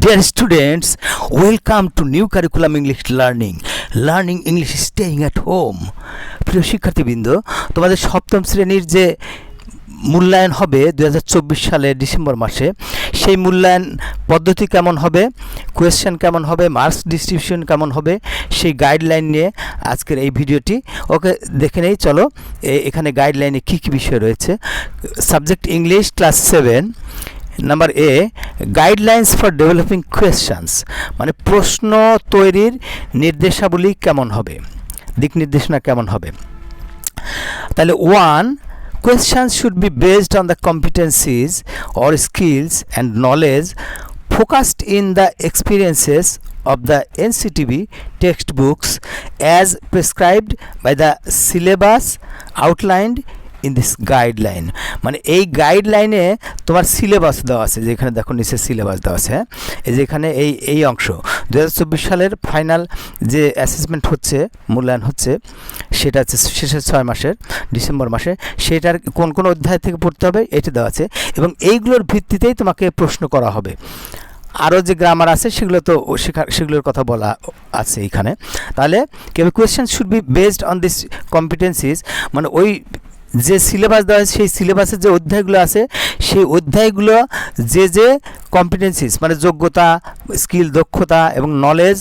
Dear students, welcome to new curriculum English learning. Learning English staying at home. প্রিয় শিক্ষার্থীবৃন্দ তোমাদের সপ্তম শ্রেণির যে মূল্যায়ন হবে দু হাজার চব্বিশ সালের ডিসেম্বর মাসে সেই মূল্যায়ন পদ্ধতি কেমন হবে? কোয়েশ্চেন কেমন হবে? মার্কস ডিস্ট্রিবিউশন কেমন হবে? সেই গাইডলাইন নিয়ে আজকের এই ভিডিওটি। ওকে দেখে নেই চলো এখানে গাইডলাইনে কী কী বিষয় রয়েছে? Subject English class seven number a guidelines for developing questions মানে প্রশ্ন তৈরির নির্দেশাবলী কেমন হবে? দিক নির্দেশনা কেমন হবে? তাহলে one question should be based on the competencies or skills and knowledge focused in the experiences of the NCTB textbooks as prescribed by the syllabus outlined in this guideline মানে এই গাইডলাইনে তোমার সিলেবাস দেওয়া আছে, যেখানে দেখো নিচে সিলেবাস দেওয়া আছে হ্যাঁ? এই যে এখানে এই এই অংশ। দু হাজার চব্বিশ সালের ফাইনাল যে অ্যাসেসমেন্ট হচ্ছে, মূল্যায়ন হচ্ছে, সেটা হচ্ছে শেষের ছয় মাসের, ডিসেম্বর মাসে, সেটার কোন কোন অধ্যায় থেকে পড়তে হবে, এটি দেওয়া আছে। এবং এইগুলোর ভিত্তিতেই তোমাকে প্রশ্ন করা হবে। আরও যে গ্রামার আছে, সেগুলো তো সেগুলোর কথা বলা আছে এখানে। তাহলে কেউ question should be based on this competencies মানে ওই যে সিলেবাস দেওয়া আছে সেই সিলেবাসের যে অধ্যায়গুলো আছে, সেই অধ্যায়গুলো যে যে কম্পিটেন্সিস মানে যোগ্যতা স্কিল দক্ষতা এবং নলেজ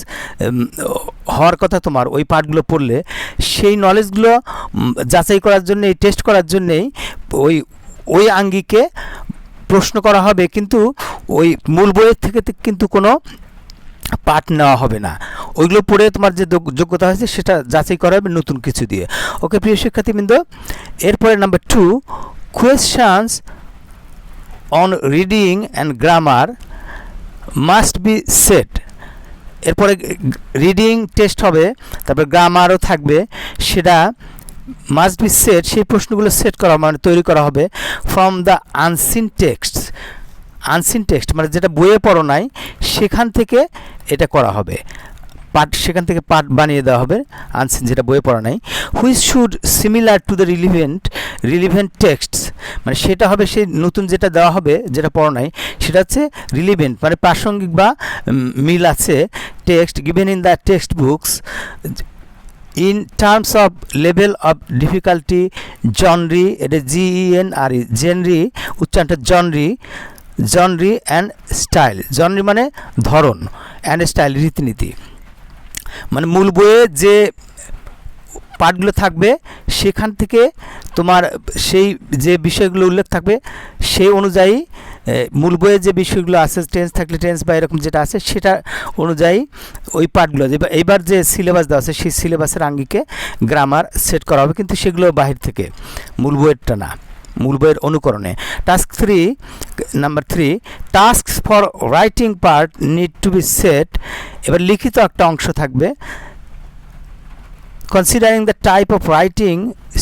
হওয়ার কথা তোমার, ওই পার্টগুলো পড়লে, সেই নলেজগুলো যাচাই করার জন্য টেস্ট করার জন্যেই, ওই ওই আঙ্গিকে প্রশ্ন করা হবে, কিন্তু ওই মূল বইয়ের থেকে কিন্তু কোনো পাঠ নেওয়া হবে না। ওইগুলো পড়ে তোমার যে যোগ- যোগ্যতা হয়েছে সেটা যাচাই করা হবে নতুন কিছু দিয়ে। ওকে, প্রিয় শিক্ষার্থীবৃন্দ, এরপরে number two questions on reading and grammar must be set এরপরে রিডিং টেস্ট হবে, তারপরে গ্রামারও থাকবে। সেটা মাস্ট বি সেট সেই প্রশ্নগুলো সেট করা মানে তৈরি করা হবে from the unseen text unseen text মানে যেটা বইয়ে পড়ো নাই, সেখান থেকে এটা করা হবে। পার্ট সেখান থেকে পার্ট বানিয়ে দেওয়া হবে। আনসিন যেটা বইয়ে পড়া নাই। Which should similar to the relevant relevant text মানে সেটা হবে সেই নতুন যেটা দেওয়া হবে, যেটা পড়া নাই, সেটা হচ্ছে রিলিভেন্ট মানে প্রাসঙ্গিক বা মিল আছে। Text given in the text books in terms of level of difficulty genre এটা জিইএন আর জেনরি উচ্চারণটা জনরি জনরি অ্যান্ড স্টাইল জনরি মানে ধরন। অ্যান্ড স্টাইল রীতিনীতি। মানে মূল বইয়ে যে পাঠগুলো থাকবে, সেখান থেকে তোমার সেই যে বিষয়গুলো উল্লেখ থাকবে, সেই অনুযায়ী মূল বইয়ে যে বিষয়গুলো আছে টেন্স থাকলে টেন্স বা এরকম যেটা আছে, সেটা অনুযায়ী ওই এবার এইবার যে সিলেবাস দেওয়া আছে, সেই সিলেবাসের আঙ্গিকে গ্রামার সেট করা হবে, কিন্তু সেগুলো বাহির থেকে, মূল বইয়েরটা না। মূল বইয়ের অনুকরণে। Task three number three task for writing part need to be set এবার লিখিত একটা অংশ থাকবে। Considering the type of writing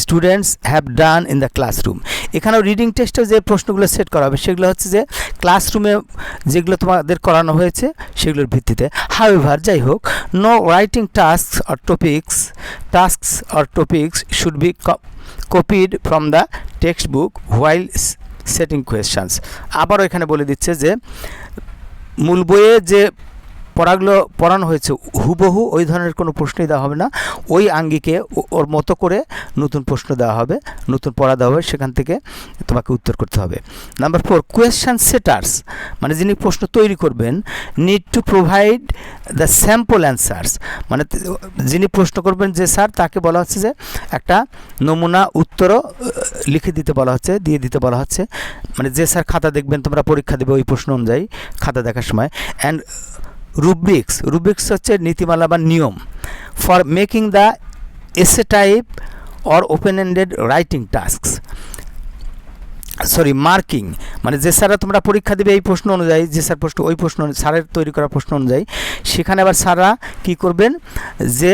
students have done in the classroom এখানেও রিডিং টেস্টে যে প্রশ্নগুলো সেট করা হবে, সেগুলো হচ্ছে যে ক্লাসরুমে যেগুলো তোমাদের করানো হয়েছে, সেগুলোর ভিত্তিতে। হাউএভার যাই হোক no writing task or topics tasks or topics should be copied from the text book while setting questions আবারও এখানে বলে দিচ্ছে যে, মূল বইয়ে যে পড়াগুলো পড়ানো হয়েছে, হুবহু ওই ধরনের কোনো প্রশ্নই দেওয়া হবে না। ওই আঙ্গিকে ওর মতো করে নতুন প্রশ্ন দেওয়া হবে, নতুন পড়া দেওয়া হবে, সেখান থেকে তোমাকে উত্তর করতে হবে। নাম্বার ফোর কোয়েশ্চান সেটার্স মানে যিনি প্রশ্ন তৈরি করবেন need to provide the sample answers মানে যিনি প্রশ্ন করবেন যে, স্যার, তাকে বলা হচ্ছে যে, একটা নমুনা উত্তরও লিখে দিতে বলা হচ্ছে, দিয়ে দিতে বলা হচ্ছে। মানে যে স্যার খাতা দেখবেন, তোমরা পরীক্ষা দেবে ওই প্রশ্ন অনুযায়ী খাতা দেখার সময়। অ্যান্ড রুব্রিক্স রুব্রিক্স হচ্ছে নীতিমালা বা নিয়ম। For making the essay type or open ended writing tasks sorry marking মানে যে স্যাররা তোমরা পরীক্ষা দেবে এই প্রশ্ন অনুযায়ী, যে স্যার প্রশ্ন, ওই প্রশ্ন, স্যারের তৈরি করা প্রশ্ন অনুযায়ী, সেখানে আবার স্যাররা কী করবেন? যে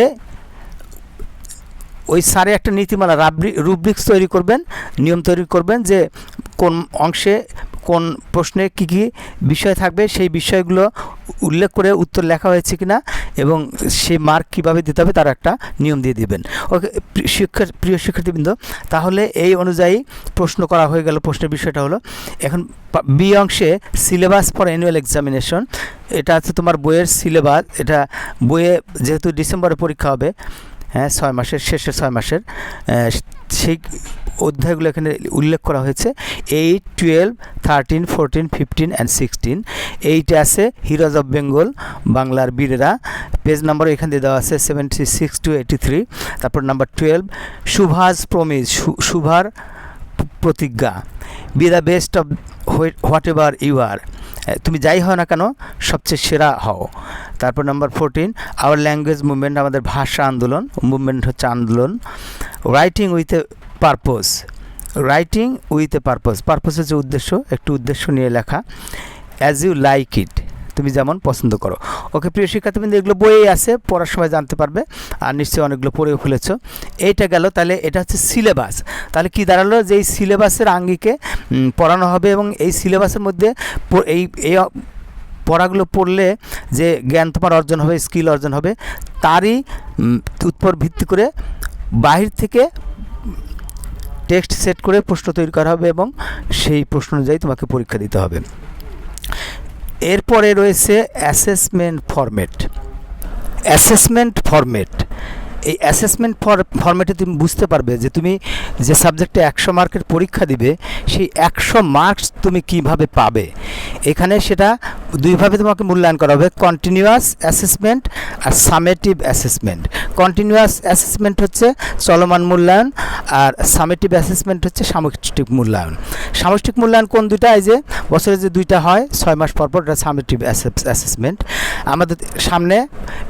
ওই স্যারে একটা নীতিমালা, রাব্রি, রুব্রিক্স তৈরি করবেন, নিয়ম তৈরি করবেন যে কোন অংশে কোন প্রশ্নে কী কী বিষয় থাকবে, সেই বিষয়গুলো উল্লেখ করে উত্তর লেখা হয়েছে কিনা এবং সে মার্ক কীভাবে দিতে হবে তার একটা নিয়ম দিয়ে দিবেন। ওকে প্রি- শিক্ষা প্রিয় শিক্ষার্থীবৃন্দ, তাহলে এই অনুযায়ী প্রশ্ন করা হয়ে গেল। প্রশ্নের বিষয়টা হলো, এখন বি অংশে সিলেবাস ফর অ্যানুয়াল এক্সামিনেশন এটা আছে তোমার বইয়ের সিলেবাস এটা বইয়ে যেহেতু ডিসেম্বরে পরীক্ষা হবে হ্যাঁ ছয় মাসের শেষে ছয় মাসের সেই অধ্যায়গুলো এখানে উল্লেখ করা হয়েছে। Eight twelve thirteen fourteen fifteen and sixteen এইটে আছে হিরোজ অফ বেঙ্গল বাংলার বীরেরা। পেজ নাম্বার এখান দিয়ে দেওয়া আছে seventy six to eighty three তারপর নাম্বার টুয়েলভ সুভাষ প্রমিজ শুভার প- প্রতিজ্ঞা। Be the best of whatever you are তুমি যাই হও না কেন, সবচেয়ে সেরা হও। তারপর number fourteen our language movement আমাদের ভাষা আন্দোলন মুভমেন্ট হচ্ছে আন্দোলন। Writing with a purpose writing with a purpose purpose হচ্ছে উদ্দেশ্য, একটু উদ্দেশ্য নিয়ে লেখা। অ্যাজ ইউ লাইক ইট তুমি যেমন পছন্দ করো। ওকে প্রিয় শিক্ষার্থীবৃন্দ, এগুলো বইয়ে আছে, পড়ার সময় জানতে পারবে। আর নিশ্চয়ই অনেকগুলো পড়েও ফেলেছ। এইটা গেল, তাহলে এটা হচ্ছে সিলেবাস তাহলে কি দাঁড়াল যে এই সিলেবাসের আঙ্গিকে পড়ানো হবে এবং এই সিলেবাসের মধ্যে এই এই পড়াগুলো পড়লে যে জ্ঞান তোমার অর্জন হবে স্কিল অর্জন হবে, তারই উৎপর ভিত্তি করে বাহির থেকে টেক্সট সেট করে প্রশ্ন তৈরি করা হবে এবং সেই প্রশ্ন অনুযায়ী তোমাকে পরীক্ষা দিতে হবে। এরপরে রয়েছে অ্যাসেসমেন্ট ফরম্যাট অ্যাসেসমেন্ট ফরম্যাট এই অ্যাসেসমেন্ট ফর ফরম্যাটে তুমি বুঝতে পারবে যে তুমি যে সাবজেক্টে একশো মার্কের পরীক্ষা দিবে, সেই একশো মার্কস তুমি কীভাবে পাবে। এখানে সেটা দুইভাবে তোমাকে মূল্যায়ন করা হবে কন্টিনিউয়াস অ্যাসেসমেন্ট আর সামেটিভ অ্যাসেসমেন্ট কন্টিনিউয়াস অ্যাসেসমেন্ট হচ্ছে চলমান মূল্যায়ন আর সামেটিভ অ্যাসেসমেন্ট হচ্ছে সামষ্টিক মূল্যায়ন। সামষ্টিক মূল্যায়ন কোন দুইটা? যে বছরে যে দুইটা হয়, ছয় মাস পর পর এটা সামেটিভ অ্যাসেসমেন্ট আমাদের সামনে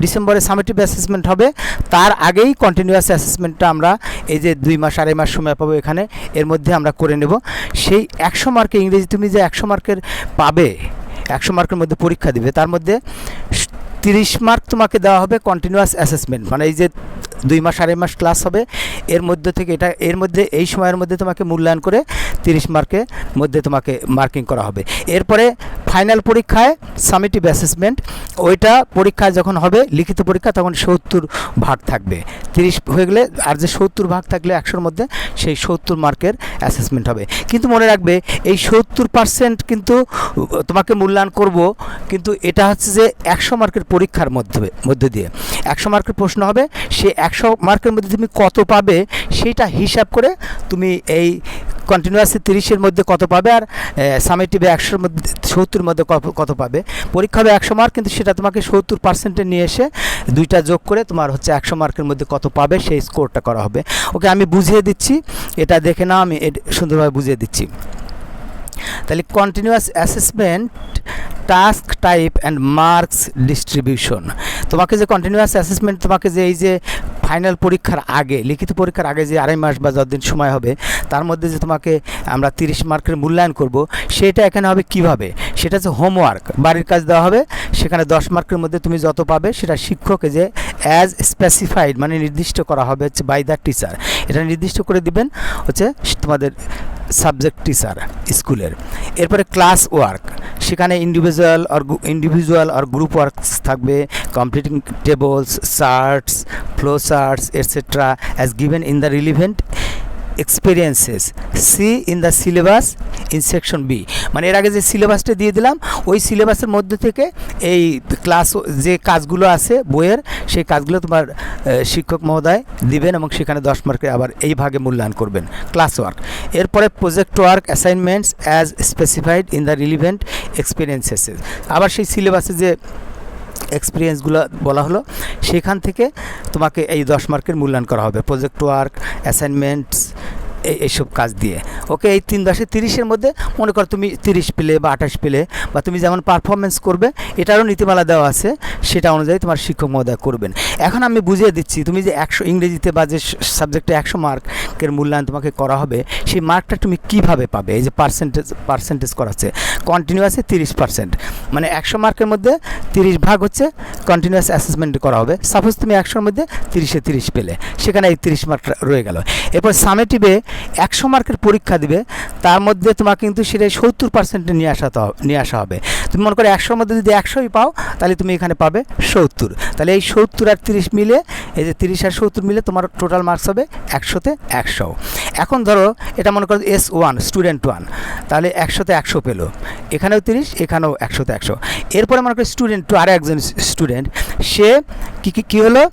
ডিসেম্বরে সামেটিভ অ্যাসেসমেন্ট হবে, তার আগেই কন্টিনিউয়াস অ্যাসেসমেন্টটা আমরা এই যে দুই মাস, আড়াই মাস সময় পাবো এখানে, এর মধ্যে আমরা করে নেব। সেই একশো মার্কে ইংরেজি তুমি যে একশো মার্কের পাবে, একশো মার্কের মধ্যে পরীক্ষা দিবে, তার মধ্যে তিরিশ মার্ক তোমাকে দেওয়া হবে কন্টিনিউয়াস অ্যাসেসমেন্ট মানে এই যে দুই মাস, আড়াই মাস ক্লাস হবে, এর মধ্যে থেকে এটা, এর মধ্যে, এই সময়ের মধ্যে তোমাকে মূল্যায়ন করে তিরিশ মার্কের মধ্যে তোমাকে মার্কিং করা হবে। এরপরে ফাইনাল পরীক্ষায় সামিটিভ অ্যাসেসমেন্ট ওইটা পরীক্ষা যখন হবে, লিখিত পরীক্ষা, তখন সত্তর ভাগ থাকবে। তিরিশ হয়ে গেলে, আর যে সত্তর ভাগ থাকলে একশোর মধ্যে, সেই সত্তর মার্কের অ্যাসেসমেন্ট হবে। কিন্তু মনে রাখবে, এই সত্তর পার্সেন্ট কিন্তু তোমাকে মূল্যায়ন করব, কিন্তু এটা হচ্ছে যে একশো মার্কের পরীক্ষার মধ্যে মধ্যে দিয়ে। একশো মার্কের প্রশ্ন হবে, সে একশো মার্কের মধ্যে তুমি কত পাবে সেটা হিসাব করে তুমি এই কন্টিনিউয়াসলি তিরিশের মধ্যে কত পাবে আর সামেটিভে একশোর মধ্যে, সত্তর মধ্যে কত- পাবে। পরীক্ষা হবে একশো মার্ক, কিন্তু সেটা তোমাকে সত্তর পার্সেন্টে নিয়ে এসে দুইটা যোগ করে তোমার হচ্ছে একশো মার্কের মধ্যে কত পাবে সেই স্কোরটা করা হবে। ওকে, আমি বুঝিয়ে দিচ্ছি, এটা দেখে নাও, আমি সুন্দরভাবে বুঝিয়ে দিচ্ছি। তাহলে continuous assessment task type and marks distribution তোমাকে যে কন্টিনিউয়াস অ্যাসেসমেন্ট তোমাকে যে এই যে ফাইনাল পরীক্ষার আগে, লিখিত পরীক্ষার আগে যে আড়াই মাস বা যতদিন সময় হবে, তার মধ্যে যে তোমাকে আমরা তিরিশ মার্কের মূল্যায়ন করব, সেটা এখানে হবে কীভাবে? সেটা হচ্ছে হোমওয়ার্ক বাড়ির কাজ দেওয়া হবে, সেখানে দশ মার্কের মধ্যে তুমি যত পাবে সেটা শিক্ষকে যে অ্যাজ স্পেসিফাইড মানে নির্দিষ্ট করা হবে হচ্ছে বাই দ্য টিচার এটা নির্দিষ্ট করে দিবেন হচ্ছে তোমাদের সাবজেক্ট টিচার স্কুলের। এরপরে ক্লাস ওয়ার্ক সেখানে ইন্ডিভিজুয়াল অর ইন্ডিভিজুয়াল আর গ্রুপ ওয়ার্কস থাকবে completing tables charts flow charts etcetera as given in the relevant experiences see in the syllabus in section B মানে এর আগে যে সিলেবাসটা দিয়ে দিলাম, ওই সিলেবাসের মধ্যে থেকে এই ক্লাস যে কাজগুলো আছে, বইয়ের, সেই কাজগুলো তোমার শিক্ষক মহোদয় দিবেন এবং সেখানে দশ মার্কের আবার এই ভাগে মূল্যায়ন করবেন। ক্লাস ওয়ার্ক এরপরে project work assignments as specified in the relevant experiences আবার সেই সিলেবাসে যে এক্সপিরিয়েন্সগুলো বলা হলো, সেখান থেকে তোমাকে এই দশ মার্কের মূল্যায়ন করা হবে। প্রজেক্ট ওয়ার্ক অ্যাসাইনমেন্টস এইসব কাজ দিয়ে। ওকে, এই তিন দশে তিরিশের মধ্যে মনে করো তুমি তিরিশ পেলে বা আঠাশ পেলে বা তুমি যেমন পারফরমেন্স করবে, এটারও নীতিমালা দেওয়া আছে, সেটা অনুযায়ী তোমার শিক্ষক মহোদয় করবেন। এখন আমি বুঝিয়ে দিচ্ছি, তুমি যে একশো ইংরেজিতে বা যে সাবজেক্টে একশো মার্কের মূল্যায়ন তোমাকে করা হবে, সেই মার্কটা তুমি কীভাবে পাবে? এই যে পার্সেন্টেজ পার্সেন্টেজ করাচ্ছে কন্টিনিউয়াসে তিরিশ পার্সেন্ট মানে একশো মার্কের মধ্যে তিরিশ ভাগ হচ্ছে কন্টিনিউয়াস অ্যাসেসমেন্ট করা হবে। সাপোজ তুমি একশোর মধ্যে তিরিশে তিরিশ পেলে, সেখানে এই তিরিশ মার্ক রয়ে গেল। এরপর সামেটিভে একশো মার্কের পরীক্ষা দিবে, তার মধ্যে তোমাকে কিন্তু সেটা সত্তর পার্সেন্টে নিয়ে আসাতে হবে, নিয়ে আসা হবে। তুমি মনে করো একশোর মধ্যে যদি একশোই পাও, তাহলে তুমি এখানে পাবে সত্তর। তাহলে এই সত্তর আর তিরিশ মিলে, এই যে তিরিশ আর সত্তর মিলে তোমার টোটাল মার্কস হবে একশোতে একশো। এখন ধরো, এটা মনে করো এস ওয়ান স্টুডেন্ট ওয়ান তাহলে একশোতে একশো পেল। এখানেও তিরিশ, এখানেও একশোতে একশো। এরপরে মনে করো স্টুডেন্ট টু আর একজন স্টুডেন্ট সে কী কী কী হলো?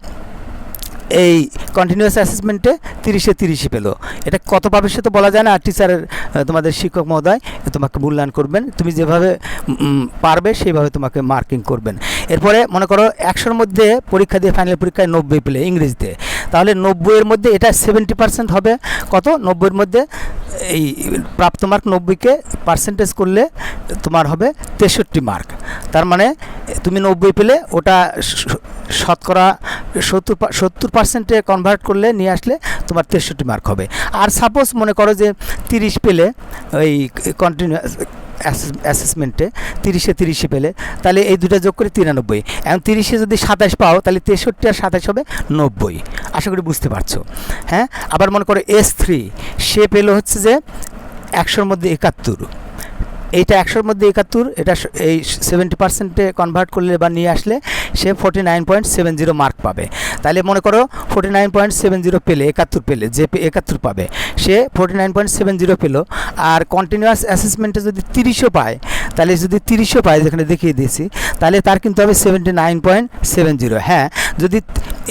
এই কন্টিনিউয়াস অ্যাসেসমেন্টে তিরিশে তিরিশে পেল। এটা কত পাবে সে তো বলা যায় না? আর টিচারের তোমাদের শিক্ষক মহোদয় তোমাকে মূল্যায়ন করবেন। তুমি যেভাবে পারবে, সেইভাবে তোমাকে মার্কিং করবেন। এরপরে মনে করো একশোর মধ্যে পরীক্ষা দিয়ে ফাইনাল পরীক্ষায় নব্বই পেলে ইংরেজিতে। তাহলে নব্বইয়ের মধ্যে এটা সেভেন্টি পার্সেন্ট হবে। কত? নব্বইয়ের মধ্যে এই প্রাপ্ত মার্ক নব্বইকে পার্সেন্টেজ করলে তোমার হবে তেষট্টি মার্ক তার মানে তুমি নব্বই পেলে ওটা শতকরা সত্তর সত্তর পার্সেন্টে কনভার্ট করলে নিয়ে আসলে তোমার তেষট্টি মার্ক হবে। আর সাপোজ মনে করো যে তিরিশ পেলে ওই কন্টিনিউয়াস অ্যাসেসমেন্টে তিরিশে তিরিশে পেলে, তাহলে এই দুটা যোগ করে তিরানব্বই। এখন তিরিশে যদি সাতাশ পাও, তাহলে তেষট্টি আর সাতাশ হবে নব্বই। আশা করি বুঝতে পারছ। হ্যাঁ? আবার মনে করো এস থ্রি সে পেল হচ্ছে যে একশোর মধ্যে একাত্তর। এইটা একশোর মধ্যে একাত্তর, এটা এই সেভেন্টি পার্সেন্টে কনভার্ট করলে বা নিয়ে আসলে সে forty nine point seven zero mark পাবে। তাহলে মনে করো forty nine point seven zero পেলে একাত্তর পেলে, যে একাত্তর পাবে, সে forty nine point seven zero পেল। আর কন্টিনিউয়াস অ্যাসেসমেন্টে যদি তিরিশও পায় তাহলে যদি তিরিশও পায়, যেখানে দেখিয়ে দিয়েছি তাহলে তার কিন্তু হবে seventy nine point seven zero হ্যাঁ যদি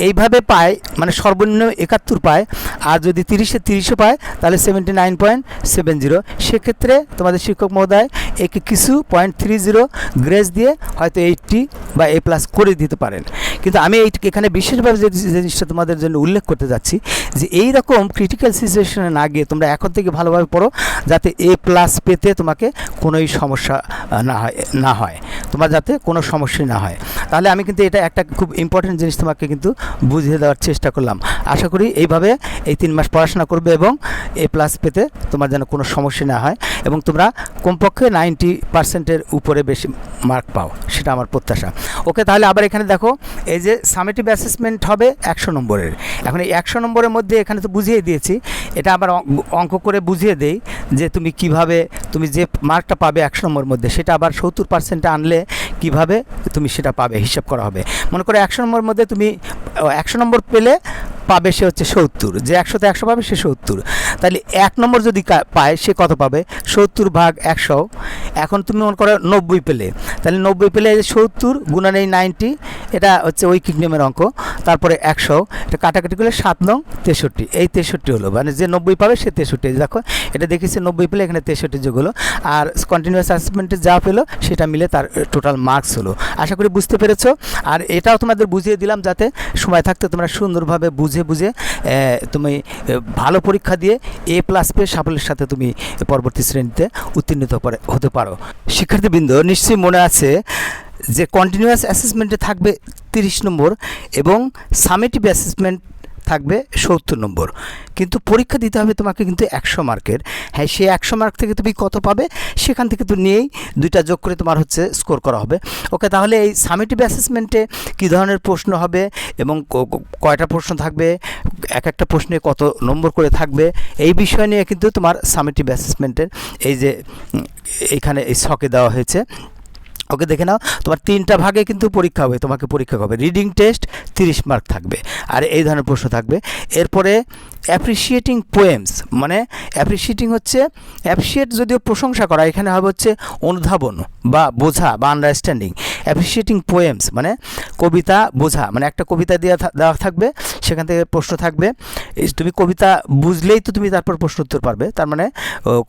এইভাবে পায় মানে সর্বনিম্ন একাত্তর পায়, আর যদি তিরিশে তিরিশও পায়, তাহলে seventy nine point seven zero সেক্ষেত্রে তোমাদের শিক্ষক মহোদয়, একে কিছু পয়েন্ট থ্রি জিরো গ্রেস দিয়ে হয়তো এইটটি বা এ প্লাস করে দিতে পারেন। কিন্তু আমি এই এখানে বিশেষভাবে যে জিনিসটা তোমাদের জন্য উল্লেখ করতে যাচ্ছি, যে এই রকম ক্রিটিক্যাল সিচুয়েশনে না গিয়ে তোমরা এখন থেকে ভালোভাবে পড়ো, যাতে এ প্লাস পেতে তোমাকে কোনোই সমস্যা না হয় না হয়। তোমার যাতে কোনো সমস্যাই না হয়। তাহলে আমি কিন্তু এটা একটা খুব ইম্পর্টেন্ট জিনিস তোমাকে কিন্তু বুঝিয়ে দেওয়ার চেষ্টা করলাম। আশা করি এইভাবে এই তিন মাস পড়াশোনা করবে এবং এ প্লাস পেতে তোমার যেন কোনো সমস্যা না হয় এবং তোমরা কমপক্ষে নাইনটি পার্সেন্টের উপরে বেশি মার্ক পাও, সেটা আমার প্রত্যাশা। ওকে তাহলে আবার এখানে দেখো এই যে সামেটিভ অ্যাসেসমেন্ট হবে একশো নম্বরের। এখন এই একশো নম্বরের মধ্যে এখানে তো বুঝিয়ে দিয়েছি, এটা আবার অঙ্ক- করে বুঝিয়ে দেই যে তুমি কীভাবে, তুমি যে মার্কটা পাবে একশো নম্বরের মধ্যে, সেটা আবার সত্তর পার্সেন্টে আনলে কীভাবে তুমি সেটা পাবে, হিসাব করা হবে। মনে করো একশো নম্বরের মধ্যে তুমি একশো নম্বর পেলে পাবে সে হচ্ছে সত্তর। যে একশোতে একশো পাবে সে সত্তর। তাহলে এক নম্বর যদি পায়, সে কত পাবে? সত্তর ভাগ একশো। এখন তুমি মনে করো নব্বই পেলে। তাহলে নব্বই পেলে সত্তর গুণান এই নাইনটি, এটা হচ্ছে ওই নিয়মের অঙ্ক। তারপরে একশো, এটা কাটাকাটি করলে সাত নং তেষট্টি। এই তেষট্টি হলো। মানে যে নব্বই পাবে সে তেষট্টি। দেখো, এটা দেখেছি নব্বই পেলে এখানে তেষট্টি যোগ হলো। আর কন্টিনিউয়াস অ্যাসেসমেন্টে যা পেল, সেটা মিলে তার টোটাল মার্কস হলো। আশা করি বুঝতে পেরেছ। আর এটাও তোমাদের বুঝিয়ে দিলাম যাতে সময় থাকতে তোমরা সুন্দরভাবে বুঝে বুঝে বুঝে তুমি ভালো পরীক্ষা দিয়ে এ প্লাস পেয়ে সাফল্যের সাথে তুমি পরবর্তী শ্রেণীতে উত্তীর্ণ হতে পারো। শিক্ষার্থীবৃন্দ, নিশ্চয়ই মনে আছে যে কন্টিনিউয়াস অ্যাসেসমেন্টে থাকবে তিরিশ নম্বর এবং সামেটিভ অ্যাসেসমেন্ট থাকবে সত্তর নম্বর। কিন্তু পরীক্ষা দিতে হবে তোমাকে কিন্তু একশো মার্কের। হ্যাঁ সেই একশো মার্ক থেকে তুমি কত পাবে? সেখান থেকে তো নিয়েই দুইটা যোগ করে তোমার হচ্ছে স্কোর করা হবে। ওকে তাহলে এই সামেটিভ অ্যাসেসমেন্টে কী ধরনের প্রশ্ন হবে? এবং কয়টা প্রশ্ন থাকবে? এক একটা প্রশ্নে কত নম্বর করে থাকবে? এই বিষয় নিয়ে কিন্তু তোমার সামেটিভ অ্যাসেসমেন্টের এই যে উম, এইখানে এই ছকে দেওয়া হয়েছে। ওকে দেখে নাও, তোমার তিনটা ভাগে কিন্তু পরীক্ষা হবে, তোমাকে পরীক্ষা হবে। রিডিং টেস্ট তিরিশ মার্ক থাকবে। আর এই ধরনের প্রশ্ন থাকবে। এরপরে অ্যাপ্রিসিয়েটিং পোয়েমস মানে অ্যাপ্রিসিয়েটিং হচ্ছে অ্যাপ্রিসিয়েট যদিও প্রশংসা করা, এখানে হবে হচ্ছে অনুধাবন বা বোঝা বা আন্ডারস্ট্যান্ডিং অ্যাপ্রিসিয়েটিং পোয়েমস মানে কবিতা বোঝা মানে একটা কবিতা দেওয়া দেওয়া থাকবে, সেখান থেকে প্রশ্ন থাকবে। তুমি কবিতা বুঝলেই তো তুমি তারপর প্রশ্ন উত্তর পারবে, তার মানে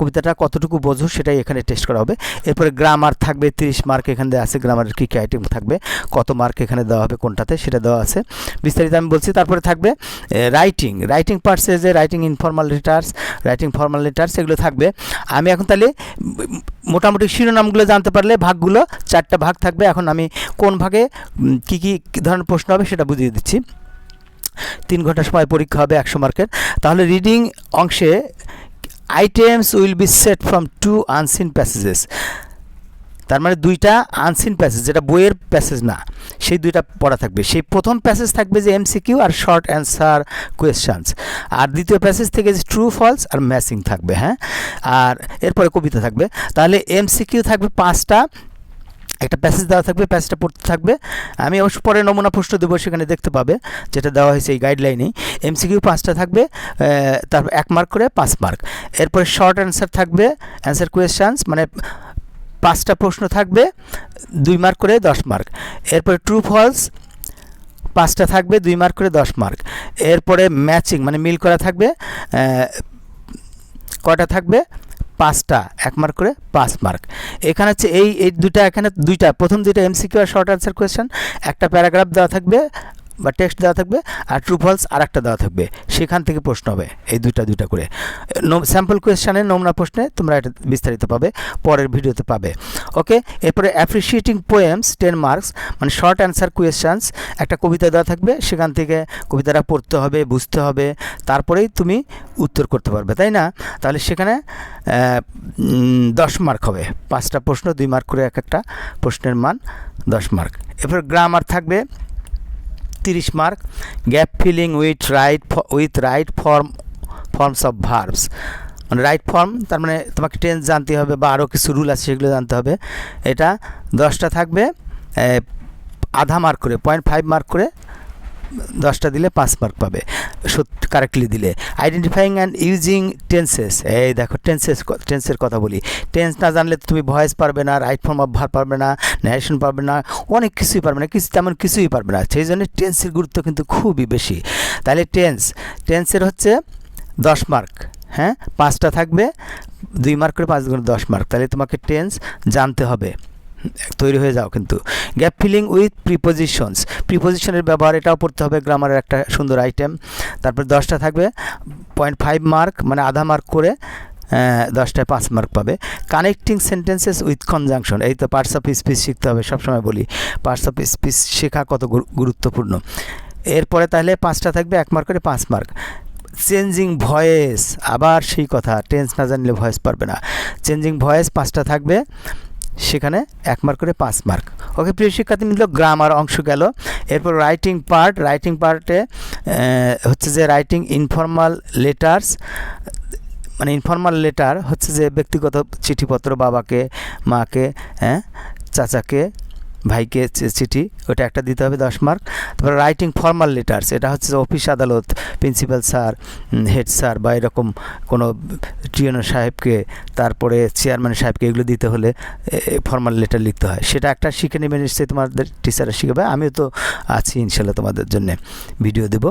কবিতাটা কতটুকু বোঝো সেটাই এখানে টেস্ট করা হবে। এরপরে গ্রামার থাকবে, তিরিশ মার্ক এখানে দেওয়া আছে গ্রামারের কী কী আইটেম থাকবে, কত মার্ক এখানে দেওয়া হবে, কোনটাতে সেটা দেওয়া আছে। বিস্তারিত আমি বলছি, তারপরে থাকবে রাইটিং রাইটিং পার্টসে যে writing informal letters writing formal letters এগুলো থাকবে। আমি এখন তাহলে মোটামুটি শিরোনামগুলো জানতে পারলে ভাগগুলো চারটা ভাগ থাকবে। এখন আমি কোন ভাগে কী কী ধরনের প্রশ্ন হবে সেটা বুঝিয়ে দিচ্ছি। তিন ঘণ্টা সময় পরীক্ষা হবে একশো মার্কের। তাহলে রিডিং অংশে items will be set from two unseen passages তার মানে দুইটা আনসিন প্যাসেজ যেটা বইয়ের প্যাসেজ না, সেই দুইটা পড়া থাকবে। সেই প্রথম প্যাসেজ থাকবে যে এমসিকিউ আর শর্ট অ্যান্সার কোয়েশ্চানস আর দ্বিতীয় প্যাসেজ থেকে যে ট্রু ফলস আর ম্যাচিং থাকবে হ্যাঁ? আর এরপরে কবিতা থাকবে। তাহলে এমসিকিউ থাকবে পাঁচটা, একটা প্যাসেজ দেওয়া থাকবে প্যাসেজটা পড়তে থাকবে। আমি অবশ্য পরে নমুনা প্রশ্ন দেবো, সেখানে দেখতে পাবে, যেটা দেওয়া হয়েছে এই গাইডলাইনেই এমসিকিউ পাঁচটা থাকবে তারপর এক মার্ক করে পাঁচ মার্ক এরপরে শর্ট অ্যান্সার থাকবে অ্যান্সার কোয়েশ্চানস মানে পাঁচটা প্রশ্ন থাকবে, দুই মার্ক করে দশ মার্ক এরপরে ট্রু ফলস পাঁচটা থাকবে, দুই মার্ক করে দশ মার্ক এরপরে ম্যাচিং মানে মিল করা থাকবে কটা থাকবে? পাঁচটা, এক মার্ক করে পাঁচ মার্ক এখানে হচ্ছে এই এই দুইটা, এখানে দুইটা, প্রথম দুইটা এমসিকিউ আর শর্ট আনসার কোয়েশ্চেন একটা প্যারাগ্রাফ দেওয়া থাকবে বা টেক্সট দেওয়া থাকবে আর ট্রু ফলস আর একটা দেওয়া থাকবে। সেখান থেকে প্রশ্ন হবে, এই দুইটা দুইটা করে। স্যাম্পল কোয়েশ্চানের নমুনা প্রশ্নে তোমরা এটা বিস্তারিত পাবে, পরের ভিডিওতে পাবে। ওকে এরপরে অ্যাপ্রিসিয়েটিং পোয়েমস টেন মার্কস মানে শর্ট অ্যান্সার কোয়েশ্চানস একটা কবিতা দেওয়া থাকবে, সেখান থেকে কবিতাটা পড়তে হবে, বুঝতে হবে, তারপরেই তুমি উত্তর করতে পারবে, তাই না? তাহলে সেখানে দশ মার্ক হবে। পাঁচটা প্রশ্ন, দুই মার্ক করে এক একটা প্রশ্নের মান দশ মার্ক এরপর গ্রামার থাকবে তিরিশ mark gap filling with right with right form forms of verbs মানে রাইট ফর্ম তার মানে তোমাকে টেন্স জানতে হবে বা আরও কিছু রুল আছে সেগুলো জানতে হবে। এটা দশটা থাকবে আধা মার্ক করে পয়েন্ট ফাইভ মার্ক করে দশটা দিলে পাঁচ মার্ক পাবে। কারেক্টলি দিলে। আইডেন্টিফাইং অ্যান্ড ইউজিং টেন্সেস এই দেখো টেন্সেস টেন্সের কথা বলি। টেন্স না জানলে তুমি ভয়েস পারবে না রাইট ফর্ম অফ ভার পারবে না ন্যারেশন পারবে না, অনেক কিছুই পারবে না, কিছু, তেমন কিছুই পারবে না। সেই জন্য টেন্সের গুরুত্ব কিন্তু খুবই বেশি। তাহলে টেন্স টেন্সের হচ্ছে দশ মার্ক হ্যাঁ? পাঁচটা থাকবে, দুই মার্ক করে পাঁচ গুণ দশ মার্ক তাহলে তোমাকে টেন্স জানতে হবে। তৈরি হয়ে যাও কিন্তু। গ্যাপ ফিলিং উইথ প্রিপোজিশনস প্রিপোজিশনের ব্যবহার এটাও পড়তে হবে গ্রামারের একটা সুন্দর আইটেম তারপর দশটা থাকবে পয়েন্ট ফাইভ মার্ক মানে আধা মার্ক করে দশটায় পাঁচ মার্ক পাবে। কানেক্টিং সেন্টেন্সেস উইথ কনজাংশন এই তো পার্টস অফ স্পিচ শিখতে হবে, সবসময় বলি। পার্টস অফ স্পিচ শেখা কত গুরুত্বপূর্ণ। এরপরে তাহলে পাঁচটা থাকবে, এক মার্ক করে পাঁচ মার্ক চেঞ্জিং ভয়েস আবার সেই কথা টেন্স না জানলে ভয়েস পারবে না। চেঞ্জিং ভয়েস পাঁচটা থাকবে। সেখানে এক মার্ক করে পাঁচ মার্ক ওকে প্রিয় শিক্ষার্থী মিলল গ্রামার অংশ গেল। এরপর রাইটিং পার্ট রাইটিং পার্টে হচ্ছে যে রাইটিং ইনফর্মাল লেটার্স মানে ইনফর্মাল লেটার হচ্ছে যে ব্যক্তিগত চিঠিপত্র বাবাকে, মাকে হ্যাঁ চাচাকে ভাইকে চিঠি, ওটা একটা দিতে হবে দশ মার্ক। তারপর রাইটিং ফর্মাল লেটার্স এটা হচ্ছে অফিস আদালত প্রিন্সিপাল স্যার হেড স্যার বা এরকম কোনো টিএনও সাহেবকে, তারপরে চেয়ারম্যান সাহেবকে এগুলো দিতে হলে ফর্মাল লেটার লিখতে হয়। সেটা একটা শিখে নেবে নিশ্চয়ই তোমাদের টিচাররা শিখাবে আমিও তো আছি ইনশাল্লাহ তোমাদের জন্য ভিডিও দেব।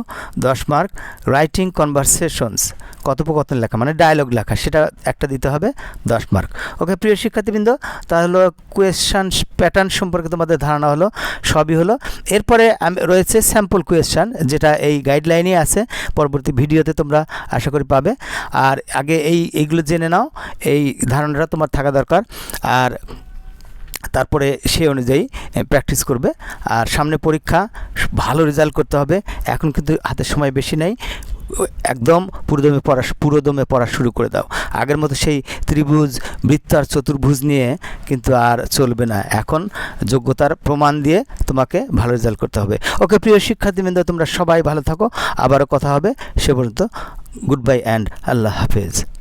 দশ মার্ক রাইটিং কনভারসেশনস কথোপকথন লেখা মানে ডায়লগ লেখা, সেটা একটা দিতে হবে দশ মার্ক। ওকে, প্রিয় শিক্ষার্থীবৃন্দ, তাহলে কোয়েশ্চান প্যাটার্ন সম্পর্কে তোমাদের ধারণা হলো, সবই হলো। এরপরে রয়েছে স্যাম্পল কোয়েশ্চান যেটা এই গাইডলাইনে আছে। পরবর্তী ভিডিওতে তোমরা আশা করি পাবে। আর আগে এই, এইগুলো জেনে নাও। এই ধারণাটা তোমার থাকা দরকার। আর তারপরে সেই অনুযায়ী প্র্যাকটিস করবে। আর সামনে পরীক্ষা, ভালো রেজাল্ট করতে হবে। এখন কিন্তু হাতে সময় বেশি নেই। একদম পুরোদমে পড়া পুরোদমে পড়া শুরু করে দাও। আগের মতো সেই ত্রিভুজ বৃত্ত আর চতুর্ভুজ নিয়ে কিন্তু আর চলবে না। এখন যোগ্যতার প্রমাণ দিয়ে তোমাকে ভালো রেজাল্ট করতে হবে। ওকে প্রিয় শিক্ষার্থীবৃন্দ, তোমরা সবাই ভালো থাকো। আবারও কথা হবে। সে পর্যন্ত গুড বাই অ্যান্ড আল্লাহ হাফেজ।